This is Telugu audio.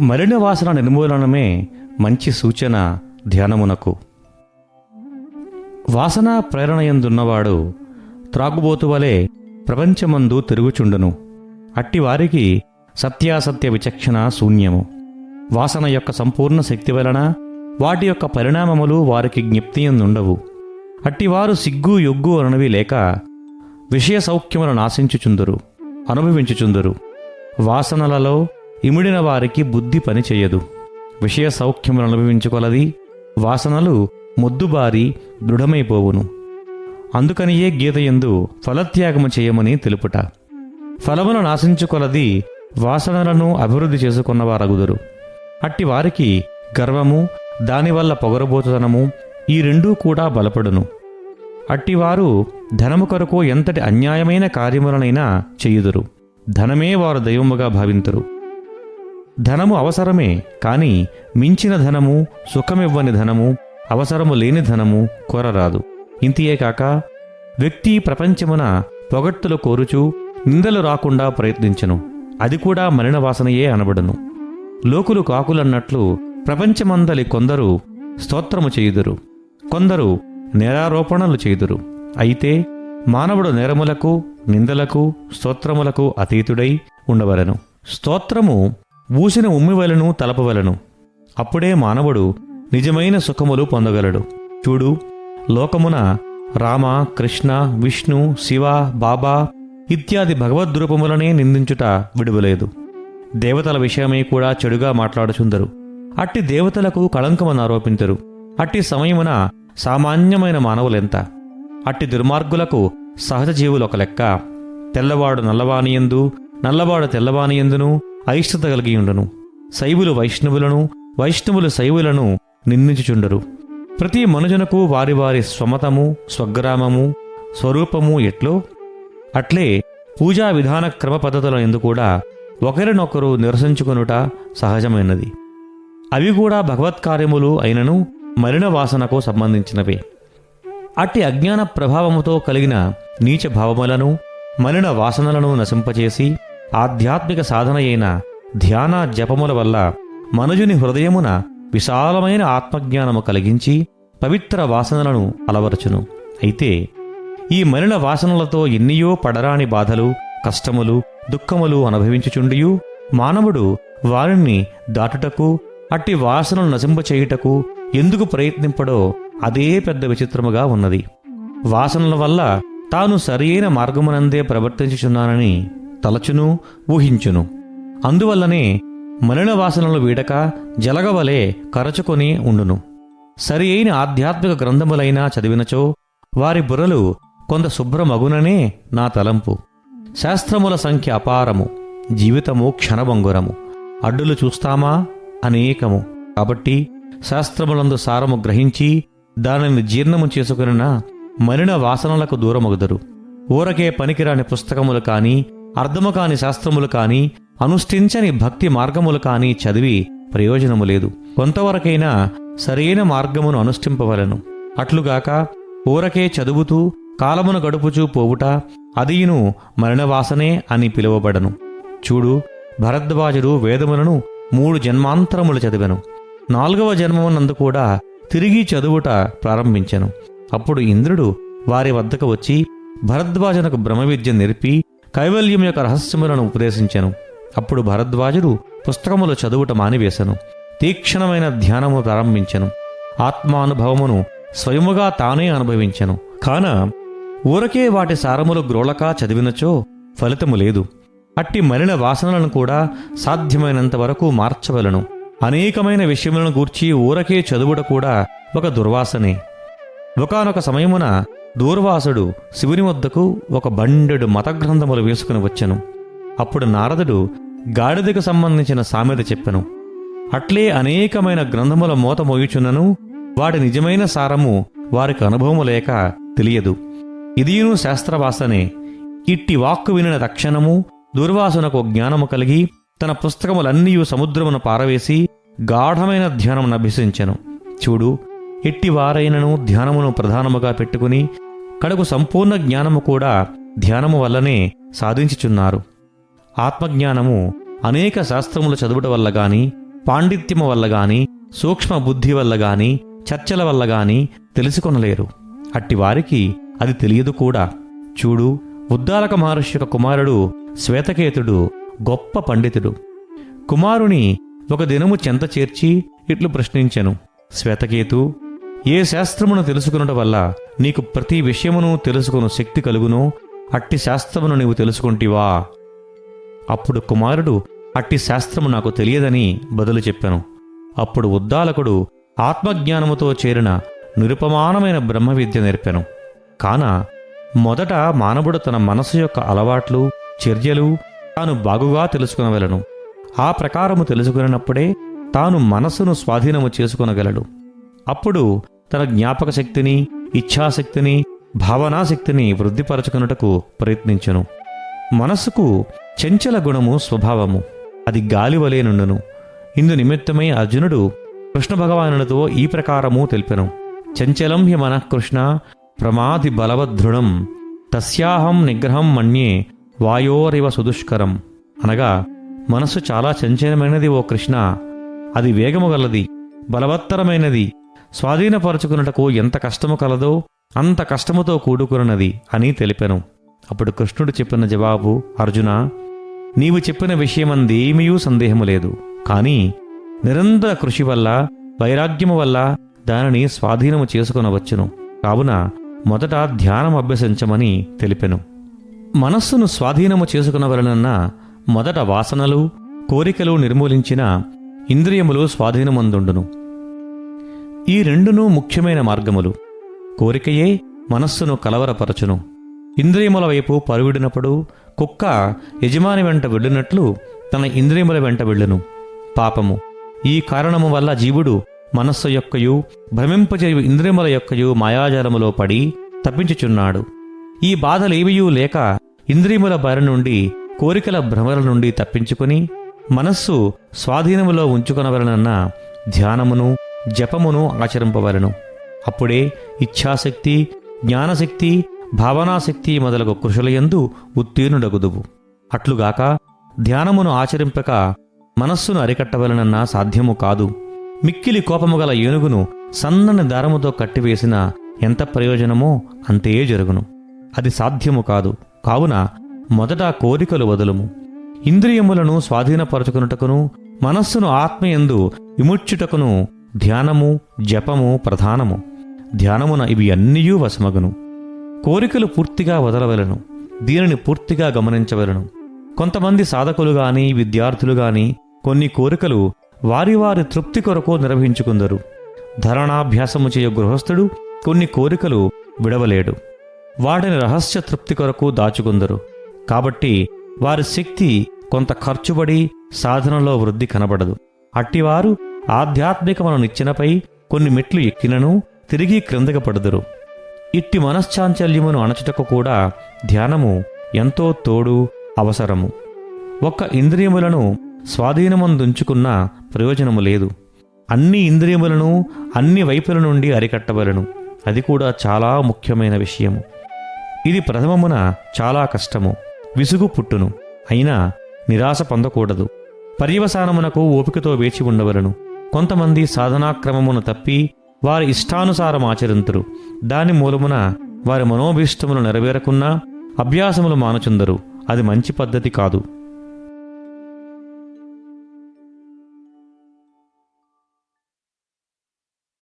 మలిన వాసన నిర్మూలనమే మంచి సూచన ధ్యానమునకు. వాసన ప్రేరణయందున్నవాడు త్రాగుబోతు వలె ప్రపంచమందు తిరుగుచుండును. అట్టివారికి సత్యాసత్య విచక్షణ శూన్యము. వాసన యొక్క సంపూర్ణ శక్తి వలన వాటి యొక్క పరిణామములు వారికి జ్ఞప్తియందుండవు. అట్టివారు సిగ్గు యొగ్గు అనవి లేక విషయ సౌఖ్యములను ఆశించుచుందురు అనుభవించుచుందురు. వాసనలలో ఇమిడిన వారికి బుద్ధి పని చేయదు. విషయ సౌఖ్యములు అనుభవించుకొలది. వాసనలు మొద్దుబారి దృఢమైపోవును. అందుకనియే గీతయందు ఫలత్యాగము చేయమని తెలుపుట. ఫలమును నాశించుకొలది వాసనలను అభివృద్ధి చేసుకున్నవారగుదురు. అట్టి వారికి గర్వము దానివల్ల పొగరబోతుతనము ఈ రెండూ కూడా బలపడును. అట్టివారు ధనము కొరకు ఎంతటి అన్యాయమైన కార్యములనైనా చేయుదురు. ధనమే వారు దైవముగా భావింతురు. ధనము అవసరమే కాని మించిన ధనము సుఖమివ్వని ధనము అవసరము లేని ధనము కోరరాదు. ఇంతియే కాక వ్యక్తి ప్రపంచమున పొగట్టులు కోరుచు నిందలు రాకుండా ప్రయత్నించను. అది కూడా మరణవాసనయే అనబడును. లోకులు కాకులన్నట్లు ప్రపంచమందలి కొందరు స్తోత్రము చేయుదురు. కొందరు నేరారోపణలు చేయుదురు. అయితే మానవుడు నేరములకు నిందలకు స్తోత్రములకు అతీతుడై ఉండవలెను. స్తోత్రము ఊసిన ఉమ్మివలను తలపవలను అప్పుడే మానవుడు నిజమైన సుఖములు పొందగలడు. చూడు లోకమున రామ కృష్ణ విష్ణు శివ బాబా ఇత్యాది భగవద్రూపములనే నిందించుట విడువలేదు. దేవతల విషయమై కూడా చెడుగా మాట్లాడుచుందరు. అట్టి దేవతలకు కళంకమని ఆరోపించరు. అట్టి సమయమున సామాన్యమైన మానవులెంత? అట్టి దుర్మార్గులకు సహజ జీవులు ఒక లెక్క? తెల్లవాడు నల్లవానియందు నల్లవాడు తెల్లవానియందును అయిష్టత కలిగి ఉండను. శైవులు వైష్ణవులను వైష్ణవులు శైవులను నిందించుచుండరు. ప్రతి మనుజునకు వారి వారి స్వమతము స్వగ్రామము స్వరూపము ఎట్లో? అట్లే పూజా విధాన క్రమ పద్ధతుల ఎందు కూడా ఒకరినొకరు నిరసించుకొనుట సహజమైనది. అవి కూడా భగవత్కార్యములు అయినను మలిన వాసనకు సంబంధించినవే. అట్టి అజ్ఞాన ప్రభావముతో కలిగిన నీచ భావములను మలిన వాసనలను నశింపచేసి ఆధ్యాత్మిక సాధన అయిన ధ్యాన జపముల వల్ల మనుజుని హృదయమున విశాలమైన ఆత్మజ్ఞానము కలిగించి పవిత్ర వాసనలను అలవరచును. అయితే ఈ మలిన వాసనలతో ఎన్నియో పడరాని బాధలు కష్టములు దుఃఖములు అనుభవించుచుండియు మానవుడు వారిని దాటుటకు అట్టి వాసనలు నశింపచేయుటకు ఎందుకు ప్రయత్నింపడో అదే పెద్ద విచిత్రముగా ఉన్నది. వాసనల వల్ల తాను సరియైన మార్గమునందే ప్రవర్తించుచున్నానని తలచును ఊహించును. అందువల్లనే మలిన వాసనలు వీడక జలగవలే కరచుకొని ఉండును. సరి అయిన ఆధ్యాత్మిక గ్రంథములైనా చదివినచో వారి బుర్రలు కొంత శుభ్రమగుననే నా తలంపు. శాస్త్రముల సంఖ్య అపారము జీవితము క్షణభంగురము. అడ్డులు చూస్తామా? అనేకము. కాబట్టి శాస్త్రములందు సారము గ్రహించి దానిని జీర్ణము చేసుకున్న మలిన వాసనలకు దూరమగుదరు. ఊరకే పనికిరాని పుస్తకములు కానీ అర్థము కాని శాస్త్రములు కాని అనుష్ఠించని భక్తి మార్గములు కాని చదివి ప్రయోజనము లేదు. కొంతవరకైనా సరైన మార్గమును అనుష్ఠింపవలను. అట్లుగాక ఊరకే చదువుతూ కాలమును గడుపుచూ పోవుట అదియును మరణవాసనే అని పిలువబడను. చూడు భరద్వాజుడు వేదములను మూడు జన్మాంతరములు చదివెను. నాలుగవ జన్మమునందు కూడా తిరిగి చదువుట ప్రారంభించెను. అప్పుడు ఇంద్రుడు వారి వద్దకు వచ్చి భరద్వాజనకు బ్రహ్మవిద్య నేర్పి కైవల్యం యొక్క రహస్యములను ఉపదేశించాను. అప్పుడు భరద్వాజుడు పుస్తకములు చదువుట మానివేశను. తీక్షణమైన ధ్యానము ప్రారంభించెను. ఆత్మానుభవమును స్వయముగా తానే అనుభవించను. కాన ఊరకే వాటి సారములు గ్రోళకా చదివినచో ఫలితము లేదు. అట్టి మలిన వాసనలను కూడా సాధ్యమైనంత వరకు మార్చవలను. అనేకమైన విషయములను గూర్చి ఊరకే చదువుట కూడా ఒక దుర్వాసనే. ఒకనొక సమయమున దూర్వాసుడు శివుని వద్దకు ఒక బండెడు మతగ్రంథములు వేసుకుని వచ్చెను. అప్పుడు నారదుడు గాడిదకు సంబంధించిన సామెత చెప్పెను. అట్లే అనేకమైన గ్రంథముల మోత మోయుచున్నను వాటి నిజమైన సారము వారికి అనుభవము లేక తెలియదు. ఇదియును శాస్త్రవాసనే ఇట్టి వాక్కు వినిన తక్షణము దుర్వాసునకు జ్ఞానము కలిగి తన పుస్తకములన్నీ సముద్రమున పారవేసి గాఢమైన ధ్యానమును అభ్యసించెను. చూడు ఎట్టి వారైనను ధ్యానమును ప్రధానముగా పెట్టుకుని కడకు సంపూర్ణ జ్ఞానము కూడా ధ్యానము వల్లనే సాధించుచున్నారు. ఆత్మజ్ఞానము అనేక శాస్త్రములు చదువుట వల్ల గాని పాండిత్యము వల్ల గాని సూక్ష్మ బుద్ధి వల్ల గాని చర్చల వల్ల గాని తెలుసుకొనలేరు. అట్టి వారికి అది తెలియదు కూడా. చూడు ఉద్దాలక మహర్షి యొక్క కుమారుడు శ్వేతకేతుడు గొప్ప పండితుడు. కుమారుని ఒక దినము చెంత చేర్చి ఇట్లు ప్రశ్నించెను. శ్వేతకేతు ఏ శాస్త్రమును తెలుసుకునుట వల్ల నీకు ప్రతి విషయమును తెలుసుకుని శక్తి కలుగును? అట్టి శాస్త్రమును నీవు తెలుసుకుంటివా? అప్పుడు కుమారుడు అట్టి శాస్త్రము నాకు తెలియదని బదులు చెప్పాను. అప్పుడు ఉద్దాలకుడు ఆత్మజ్ఞానముతో చేరిన నిరుపమానమైన బ్రహ్మ విద్య నేర్పాను. కాన మొదట మానవుడు తన మనసు యొక్క అలవాట్లు చర్యలు తాను బాగుగా తెలుసుకునవలను. ఆ ప్రకారము తెలుసుకున్నప్పుడే తాను మనసును స్వాధీనము చేసుకునగలడు. అప్పుడు తన జ్ఞాపక శక్తిని ఇచ్ఛాశక్తిని భావనాశక్తిని వృద్ధిపరచుకున్నటకు ప్రయత్నించను. మనస్సుకు చెంచల గుణము స్వభావము. అది గాలి వలేనుండును ఇందు నిమిత్తమై అర్జునుడు కృష్ణ భగవానునితో ఈ ప్రకారము తెలిపెను. చంచలం హి మనః కృష్ణ ప్రమాది బలవద్ధృణం. తస్యాహం నిగ్రహం మన్యే వాయోరివ సుదుష్కరం. అనగా మనస్సు చాలా చంచలమైనది ఓ కృష్ణ. అది వేగము గలది బలవత్తరమైనది స్వాధీనపరచుకున్నటకు ఎంత కష్టము కలదో అంత కష్టముతో కూడుకున్నది అని తెలిపెను. అప్పుడు కృష్ణుడు చెప్పిన జవాబు అర్జున నీవు చెప్పిన విషయమందేమీయూ సందేహము లేదు. కానీ నిరంతర కృషి వల్ల వైరాగ్యము వల్ల దానిని స్వాధీనము చేసుకునవచ్చును. కావున మొదట ధ్యానం అభ్యసించమని తెలిపెను. మనస్సును స్వాధీనము చేసుకునవలనన్న మొదట వాసనలు కోరికలు నిర్మూలించిన ఇంద్రియములు స్వాధీనమందుండును. ఈ రెండునూ ముఖ్యమైన మార్గములు. కోరికయే మనస్సును కలవరపరచును. ఇంద్రియముల వైపు పరువిడినప్పుడు కుక్క యజమాని వెంట వెళ్ళినట్లు తన ఇంద్రియముల వెంట వెళ్ళును. పాపము. ఈ కారణము వల్ల జీవుడు మనస్సు యొక్కయు భ్రమింపజేయు ఇంద్రియముల యొక్కయు మాయాజాలములో పడి తప్పించుచున్నాడు. ఈ బాధలేవియూ లేక ఇంద్రియముల బారి నుండి కోరికల భ్రమల నుండి తప్పించుకుని మనస్సు స్వాధీనములో ఉంచుకొనవలనన్న ధ్యానమును జపమును ఆచరింపవలను. అప్పుడే ఇచ్ఛాశక్తి జ్ఞానశక్తి భావనాశక్తి మొదలగు కృషులయందు ఉత్తీర్ణుడగుదువు. అట్లుగాక ధ్యానమును ఆచరింపక మనస్సును అరికట్టవలనన్న సాధ్యము కాదు. మిక్కిలి కోపము గల ఏనుగును సన్నని దారముతో కట్టివేసిన ఎంత ప్రయోజనమో అంతే జరుగును. అది సాధ్యము కాదు. కావున మొదట కోరికలు వదులుము. ఇంద్రియములను స్వాధీనపరచుకున్నటకును మనస్సును ఆత్మయందు విముచ్చుటకును ధ్యానము జపము ప్రధానము. ధ్యానమున ఇవి అన్నీయూ వశమగును. కోరికలు పూర్తిగా వదలవలను. దీనిని పూర్తిగా గమనించవలను. కొంతమంది సాధకులు గాని విద్యార్థులు గాని కొన్ని కోరికలు వారి వారి తృప్తి కొరకు నిర్వహించుకుందరు. ధరణాభ్యాసము చేయ గృహస్థుడు కొన్ని కోరికలు విడవలేడు. వాటిని రహస్య తృప్తి కొరకు దాచుకుందరు. కాబట్టి వారి శక్తి కొంత ఖర్చుబడి సాధనలో వృద్ధి కనబడదు. అట్టివారు ఆధ్యాత్మికమైన నిచ్చెనపై కొన్ని మెట్లు ఎక్కినను తిరిగి క్రిందకి పడుదురు. ఇట్టి మనశ్చాంచల్యమును అణచుటకు కూడా ధ్యానము ఎంతో తోడు అవసరము. ఒక్క ఇంద్రియములను స్వాధీనమందుంచుకున్న ప్రయోజనము లేదు. అన్ని ఇంద్రియములను అన్ని వైపుల నుండి అరికట్టవలను. అది కూడా చాలా ముఖ్యమైన విషయము. ఇది ప్రథమమున చాలా కష్టము. విసుగు పుట్టును. అయినా నిరాశ పొందకూడదు. పర్యవసానమునకు ఓపికతో వేచి ఉండవలను. కొంతమంది సాధనాక్రమమును తప్పి వారి ఇష్టానుసారం ఆచరింతురు. దాని మూలమున వారి మనోభీష్టములు నెరవేరకున్నా అభ్యాసములు మానుచుందరు. అది మంచి పద్ధతి కాదు.